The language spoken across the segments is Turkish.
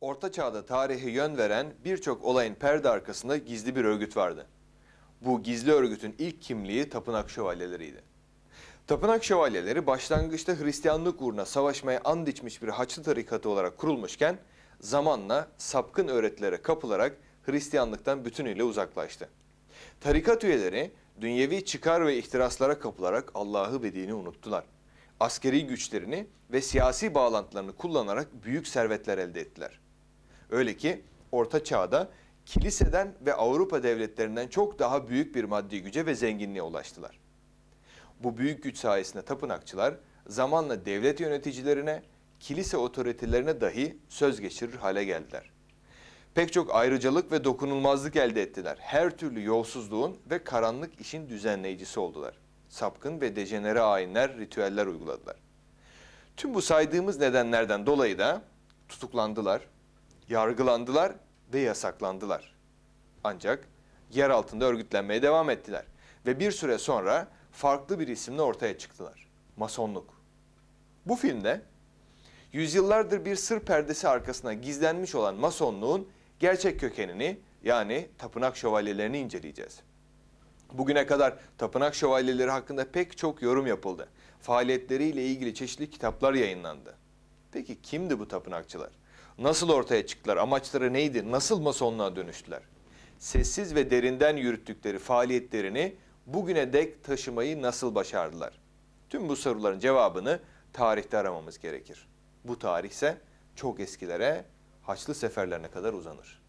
Orta Çağ'da tarihe yön veren birçok olayın perde arkasında gizli bir örgüt vardı. Bu gizli örgütün ilk kimliği tapınak şövalyeleriydi. Tapınak şövalyeleri başlangıçta Hristiyanlık uğruna savaşmaya and içmiş bir Haçlı tarikatı olarak kurulmuşken zamanla sapkın öğretilere kapılarak Hristiyanlıktan bütünüyle uzaklaştı. Tarikat üyeleri dünyevi çıkar ve ihtiraslara kapılarak Allah'ı ve dini unuttular. Askeri güçlerini ve siyasi bağlantılarını kullanarak büyük servetler elde ettiler. Öyle ki Orta Çağ'da kiliseden ve Avrupa devletlerinden çok daha büyük bir maddi güce ve zenginliğe ulaştılar. Bu büyük güç sayesinde tapınakçılar zamanla devlet yöneticilerine, kilise otoritelerine dahi söz geçirir hale geldiler. Pek çok ayrıcalık ve dokunulmazlık elde ettiler. Her türlü yolsuzluğun ve karanlık işin düzenleyicisi oldular. Sapkın ve dejenere ayinler, ritüeller uyguladılar. Tüm bu saydığımız nedenlerden dolayı da tutuklandılar, yargılandılar ve yasaklandılar. Ancak yer altında örgütlenmeye devam ettiler ve bir süre sonra farklı bir isimle ortaya çıktılar. Masonluk. Bu filmde yüzyıllardır bir sır perdesi arkasına gizlenmiş olan masonluğun gerçek kökenini yani tapınak şövalyelerini inceleyeceğiz. Bugüne kadar tapınak şövalyeleri hakkında pek çok yorum yapıldı. Faaliyetleriyle ilgili çeşitli kitaplar yayınlandı. Peki kimdi bu tapınakçılar? Nasıl ortaya çıktılar? Amaçları neydi? Nasıl masonluğa dönüştüler? Sessiz ve derinden yürüttükleri faaliyetlerini bugüne dek taşımayı nasıl başardılar? Tüm bu soruların cevabını tarihte aramamız gerekir. Bu tarih ise çok eskilere, Haçlı seferlerine kadar uzanır.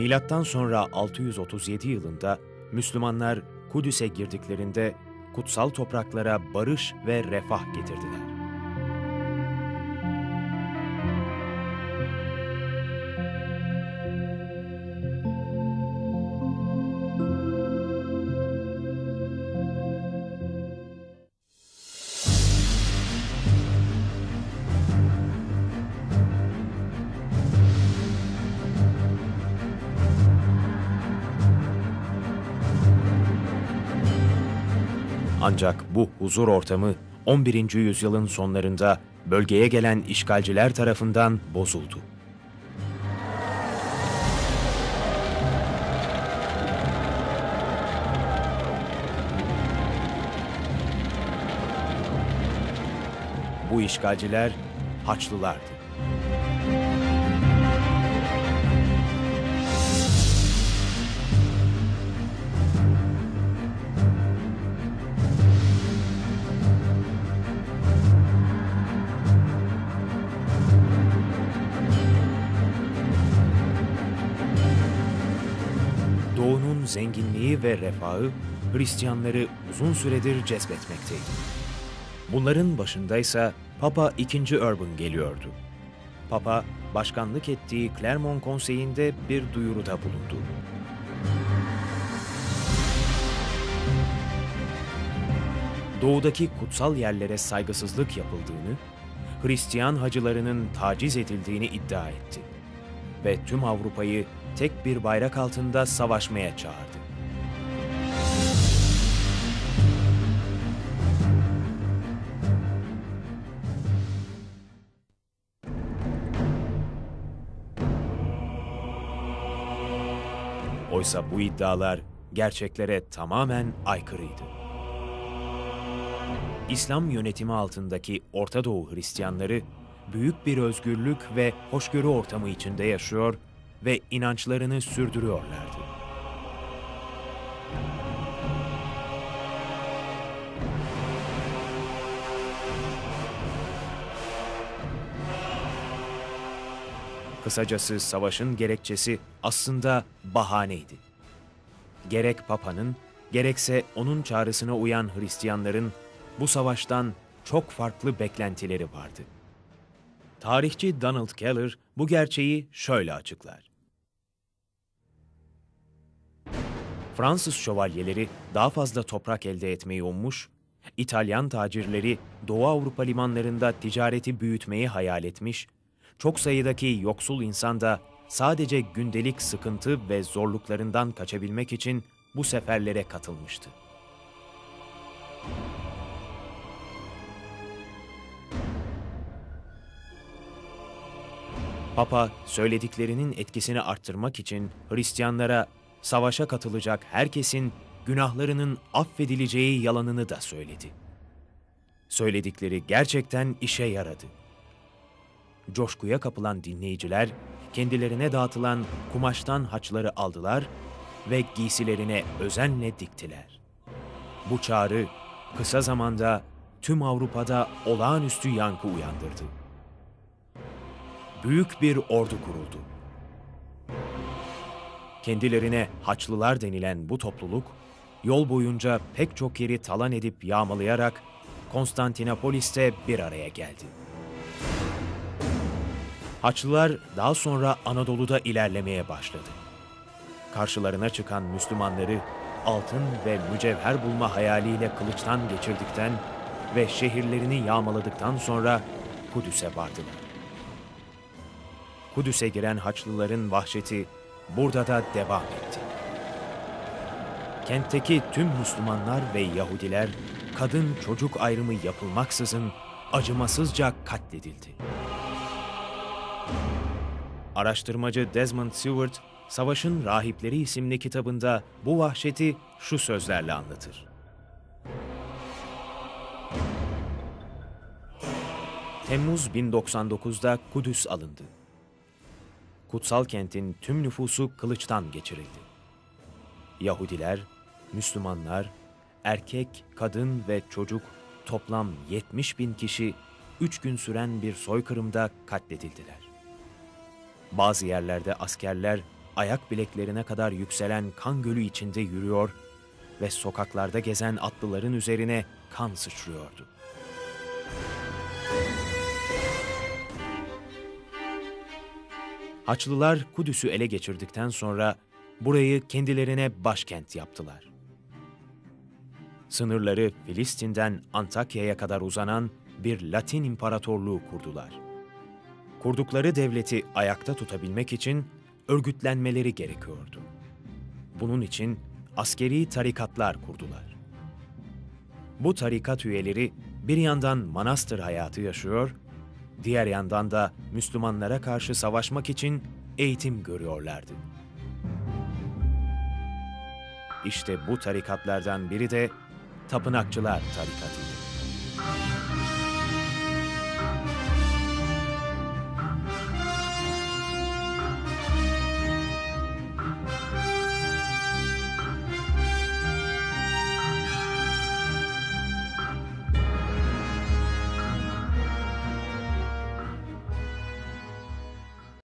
Milattan sonra 637 yılında Müslümanlar Kudüs'e girdiklerinde kutsal topraklara barış ve refah getirdiler. Ancak bu huzur ortamı 11. yüzyılın sonlarında bölgeye gelen işgalciler tarafından bozuldu. Bu işgalciler Haçlılardı. Zenginliği ve refahı Hristiyanları uzun süredir cezbetmekteydi. Bunların başındaysa Papa II. Urban geliyordu. Papa, başkanlık ettiği Clermont Konseyi'nde bir duyuruda bulundu. Doğudaki kutsal yerlere saygısızlık yapıldığını, Hristiyan hacılarının taciz edildiğini iddia etti ve tüm Avrupa'yı tek bir bayrak altında savaşmaya çağırdı. Oysa bu iddialar gerçeklere tamamen aykırıydı. İslam yönetimi altındaki Orta Doğu Hristiyanları büyük bir özgürlük ve hoşgörü ortamı içinde yaşıyor ve inançlarını sürdürüyorlardı. Kısacası savaşın gerekçesi aslında bahaneydi. Gerek Papa'nın, gerekse onun çağrısına uyan Hristiyanların bu savaştan çok farklı beklentileri vardı. Tarihçi Donald Keller bu gerçeği şöyle açıklar. Fransız şövalyeleri daha fazla toprak elde etmeyi ummuş, İtalyan tacirleri Doğu Avrupa limanlarında ticareti büyütmeyi hayal etmiş, çok sayıdaki yoksul insan da sadece gündelik sıkıntı ve zorluklarından kaçabilmek için bu seferlere katılmıştı. Papa söylediklerinin etkisini arttırmak için Hristiyanlara savaşa katılacak herkesin günahlarının affedileceği yalanını da söyledi. Söyledikleri gerçekten işe yaradı. Coşkuya kapılan dinleyiciler kendilerine dağıtılan kumaştan haçları aldılar ve giysilerine özenle diktiler. Bu çağrı kısa zamanda tüm Avrupa'da olağanüstü yankı uyandırdı. Büyük bir ordu kuruldu. Kendilerine Haçlılar denilen bu topluluk, yol boyunca pek çok yeri talan edip yağmalayarak Konstantinopolis'te bir araya geldi. Haçlılar daha sonra Anadolu'da ilerlemeye başladı. Karşılarına çıkan Müslümanları altın ve mücevher bulma hayaliyle kılıçtan geçirdikten ve şehirlerini yağmaladıktan sonra Kudüs'e vardılar. Kudüs'e giren Haçlıların vahşeti burada da devam etti. Kentteki tüm Müslümanlar ve Yahudiler kadın çocuk ayrımı yapılmaksızın acımasızca katledildi. Araştırmacı Desmond Stewart, Savaşın Rahipleri isimli kitabında bu vahşeti şu sözlerle anlatır. Temmuz 1099'da Kudüs alındı. Kutsal kentin tüm nüfusu kılıçtan geçirildi. Yahudiler, Müslümanlar, erkek, kadın ve çocuk toplam 70 bin kişi üç gün süren bir soykırımda katledildiler. Bazı yerlerde askerler ayak bileklerine kadar yükselen kan gölü içinde yürüyor ve sokaklarda gezen atlıların üzerine kan sıçrıyordu. Haçlılar Kudüs'ü ele geçirdikten sonra burayı kendilerine başkent yaptılar. Sınırları Filistin'den Antakya'ya kadar uzanan bir Latin imparatorluğu kurdular. Kurdukları devleti ayakta tutabilmek için örgütlenmeleri gerekiyordu. Bunun için askeri tarikatlar kurdular. Bu tarikat üyeleri bir yandan manastır hayatı yaşıyor, diğer yandan da Müslümanlara karşı savaşmak için eğitim görüyorlardı. İşte bu tarikatlardan biri de Tapınakçılar Tarikatı'ydı.